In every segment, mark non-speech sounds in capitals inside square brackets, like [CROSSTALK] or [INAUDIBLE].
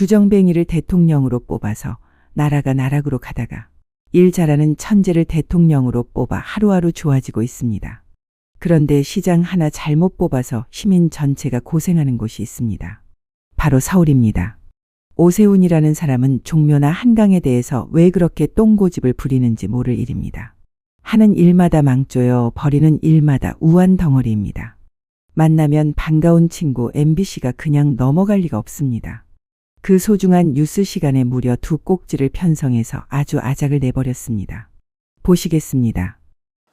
주정뱅이를 대통령으로 뽑아서 나라가 나락으로 가다가 일 잘하는 천재를 대통령으로 뽑아 하루하루 좋아지고 있습니다. 그런데 시장 하나 잘못 뽑아서 시민 전체가 고생하는 곳이 있습니다. 바로 서울입니다. 오세훈이라는 사람은 종묘나 한강에 대해서 왜 그렇게 똥고집을 부리는지 모를 일입니다. 하는 일마다 망조여 버리는 일마다 우한 덩어리입니다. 만나면 반가운 친구 MBC가 그냥 넘어갈 리가 없습니다. 그 소중한 뉴스 시간에 무려 두 꼭지를 편성해서 아주 아작을 내버렸습니다. 보시겠습니다.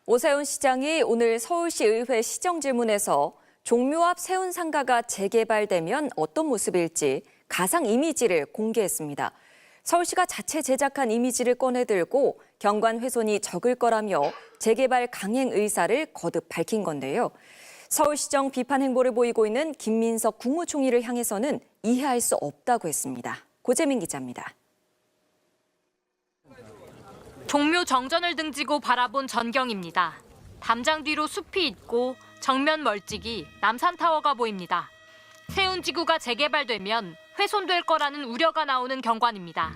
오세훈 시장이 오늘 서울시 의회 시정 질문에서 종묘 앞 세운 상가가 재개발되면 어떤 모습일지 가상 이미지를 공개했습니다. 서울시가 자체 제작한 이미지를 꺼내들고 경관 훼손이 적을 거라며 재개발 강행 의사를 거듭 밝힌 건데요. 서울시정 비판 행보를 보이고 있는 김민석 국무총리를 향해서는 이해할 수 없다고 했습니다. 고재민 기자입니다. 종묘 정전을 등지고 바라본 전경입니다. 담장 뒤로 숲이 있고 정면 멀찍이 남산타워가 보입니다. 세운 지구가 재개발되면 훼손될 거라는 우려가 나오는 경관입니다.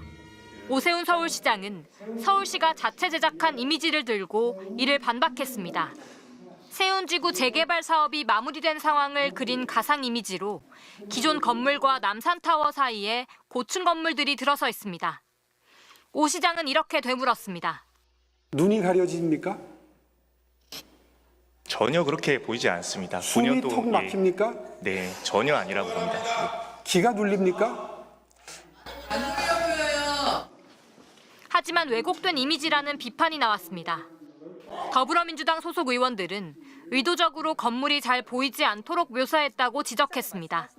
오세훈 서울시장은 서울시가 자체 제작한 이미지를 들고 이를 반박했습니다. 세운지구 재개발 사업이 마무리된 상황을 그린 가상 이미지로 기존 건물과 남산타워 사이에 고층 건물들이 들어서 있습니다. 오 시장은 이렇게 되물었습니다. 눈이 가려집니까? 전혀 그렇게 보이지 않습니다. 숨이 본연도, 턱 예, 막힙니까? 네, 전혀 아니라고 봅니다. 기가 눌립니까? 하지만 왜곡된 이미지라는 비판이 나왔습니다. 더불어민주당 소속 의원들은 의도적으로 건물이 잘 보이지 않도록 묘사했다고 지적했습니다.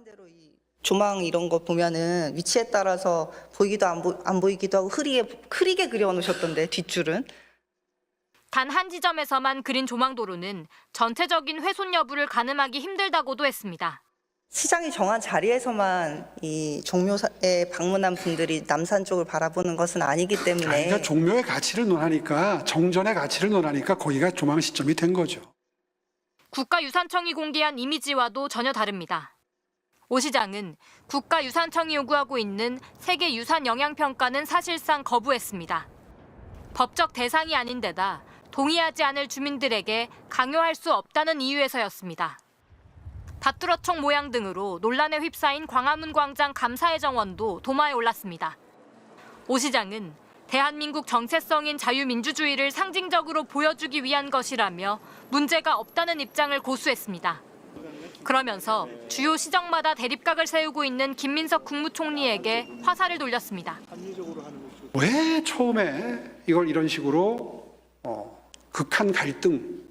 조망 이런 거 보면은 위치에 따라서 보이기도 안, 보, 안 보이기도 하고 흐리게 흐리게 그려 놓으셨던데 뒷줄은 단 한 지점에서만 그린 조망도로는 전체적인 훼손 여부를 가늠하기 힘들다고도 했습니다. 시장이 정한 자리에서만 이 종묘에 방문한 분들이 남산 쪽을 바라보는 것은 아니기 때문에 그러니까 종묘의 가치를 논하니까 정전의 가치를 논하니까 거기가 조망 시점이 된 거죠. 국가유산청이 공개한 이미지와도 전혀 다릅니다. 오 시장은 국가유산청이 요구하고 있는 세계 유산 영향 평가는 사실상 거부했습니다. 법적 대상이 아닌 데다 동의하지 않을 주민들에게 강요할 수 없다는 이유에서였습니다. 밭두러총 모양 등으로 논란에 휩싸인 광화문 광장 감사의 정원도 도마에 올랐습니다. 오 시장은 대한민국 정체성인 자유민주주의를 상징적으로 보여주기 위한 것이라며 문제가 없다는 입장을 고수했습니다. 그러면서 주요 시정마다 대립각을 세우고 있는 김민석 국무총리에게 화살을 돌렸습니다. 왜 처음에 이걸 이런 식으로 어, 극한 갈등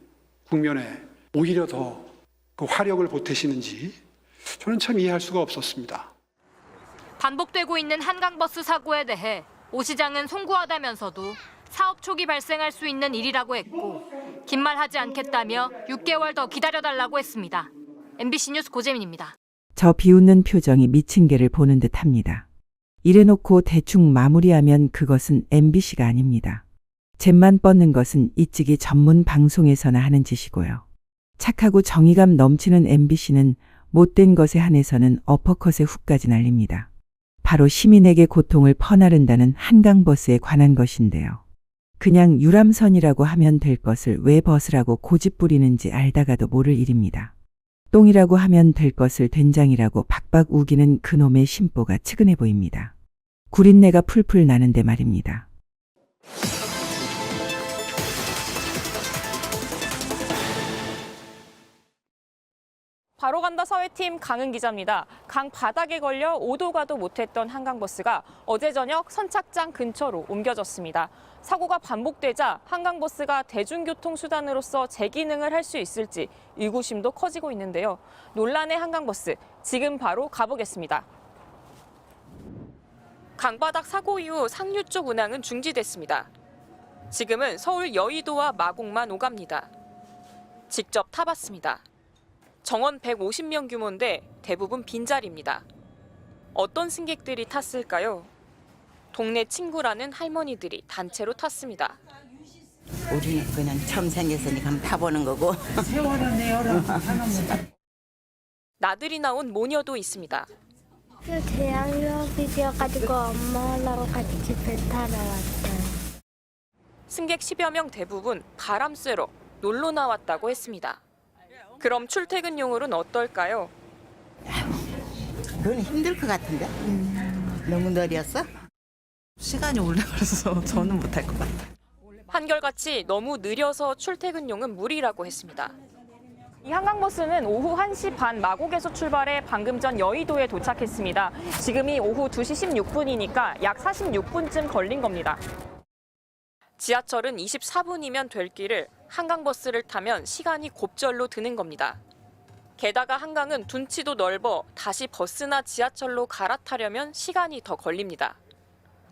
국면에 오히려 더 그 화력을 보태시는지 저는 참 이해할 수가 없었습니다. 반복되고 있는 한강버스 사고에 대해 오 시장은 송구하다면서도 사업 초기 발생할 수 있는 일이라고 했고 긴 말 하지 않겠다며 6개월 더 기다려달라고 했습니다. MBC 뉴스 고재민입니다. 저 비웃는 표정이 미친 개를 보는 듯 합니다. 이래놓고 대충 마무리하면 그것은 MBC가 아닙니다. 잼만 뻗는 것은 이찌기 전문 방송에서나 하는 짓이고요. 착하고 정의감 넘치는 MBC는 못된 것에 한해서는 어퍼컷의 훅까지 날립니다. 바로 시민에게 고통을 퍼나른다는 한강버스에 관한 것인데요. 그냥 유람선이라고 하면 될 것을 왜 버스라고 고집 부리는지 알다가도 모를 일입니다. 똥이라고 하면 될 것을 된장이라고 박박 우기는 그놈의 심보가 측은해 보입니다. 구린내가 풀풀 나는데 말입니다. 바로 간다 사회팀 강은 기자입니다. 강 바닥에 걸려 오도 가도 못했던 한강버스가 어제 저녁 선착장 근처로 옮겨졌습니다. 사고가 반복되자 한강버스가 대중교통 수단으로서 재기능을 할 수 있을지 의구심도 커지고 있는데요. 논란의 한강버스 지금 바로 가보겠습니다. 강바닥 사고 이후 상류 쪽 운항은 중지됐습니다. 지금은 서울 여의도와 마곡만 오갑니다. 직접 타봤습니다. 정원 150명 규모인데 대부분 빈자리입니다. 어떤 승객들이 탔을까요? 동네 친구라는 할머니들이 단체로 탔습니다. 우리는 그냥 처음 생겼으니까 한번 타보는 거고 나들이 나온 모녀도 있습니다. 대학교 비디어가지고 엄마랑 같이 배 타러 왔어요. 승객 10여 명 대부분 바람 쐬러 놀러 나왔다고 했습니다. 그럼 출퇴근용으로는 어떨까요? 그건 힘들 것 같은데. 너무 느렸어? 시간이 오래 걸려서 [LAUGHS] 저는 못할 것 같아요. 한결같이 너무 느려서 출퇴근용은 무리라고 했습니다. 이 한강버스는 오후 1시 반 마곡에서 출발해 방금 전 여의도에 도착했습니다. 지금이 오후 2시 16분이니까 약 46분쯤 걸린 겁니다. 지하철은 24분이면 될 길을 한강버스를 타면 시간이 곱절로 드는 겁니다. 게다가 한강은 둔치도 넓어 다시 버스나 지하철로 갈아타려면 시간이 더 걸립니다.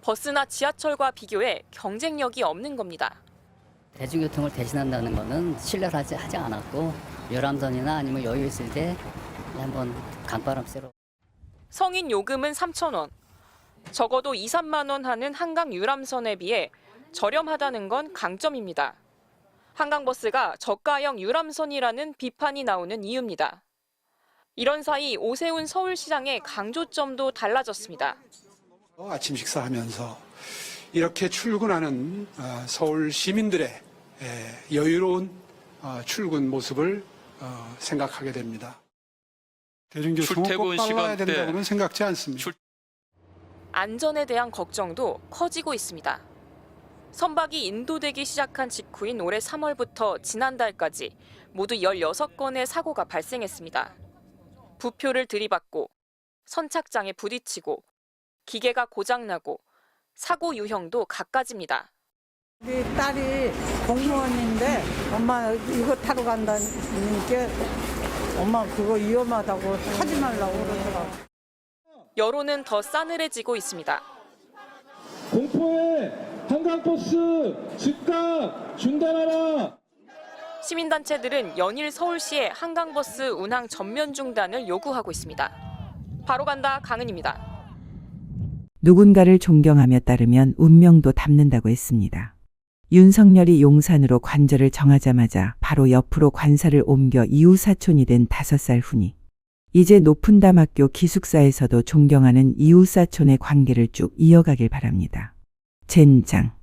버스나 지하철과 비교해 경쟁력이 없는 겁니다. 대중교통을 대신한다는 것은 신뢰를 하지, 하지 않았고 열암선이나 아니면 여유 있을 때 한번 강바람 쐬러 성인 요금은 3,000원. 적어도 2, 3만 원 하는 한강 유람선에 비해 저렴하다는 건 강점입니다. 한강버스가 저가형 유람선이라는 비판이 나오는 이유입니다. 이런 사이 오세훈 서울시장의 강조점도 달라졌습니다. 어, 아침 식사하면서 이렇게 출근하는 어, 서울 시민들의 에, 여유로운 어, 출근 모습을 어, 생각하게 됩니다. 꼭 출퇴근 빨라야 시간대 된다고는 생각지 않습니다. 출- 안전에 대한 걱정도 커지고 있습니다. 선박이 인도되기 시작한 직후인 올해 3월부터 지난달까지 모두 16건의 사고가 발생했습니다. 부표를 들이받고 선착장에 부딪히고 기계가 고장나고 사고 유형도 갖가지입니다. 우리 딸이 공무원인데 엄마 이거 타러 간다는 게 엄마 그거 위험하다고 타지 말라고 그러더라고. 여론은 더 싸늘해지고 있습니다. 공포에 한강버스 즉각 중단하라. 시민단체들은 연일 서울시에 한강버스 운항 전면 중단을 요구하고 있습니다. 바로 간다 강은입니다. 누군가를 존경하며 따르면 운명도 닮는다고 했습니다. 윤석열이 용산으로 관절을 정하자마자 바로 옆으로 관사를 옮겨 이웃사촌이 된 다섯 살 훈이 이제 높은 담학교 기숙사에서도 존경하는 이웃사촌의 관계를 쭉 이어가길 바랍니다. 젠장.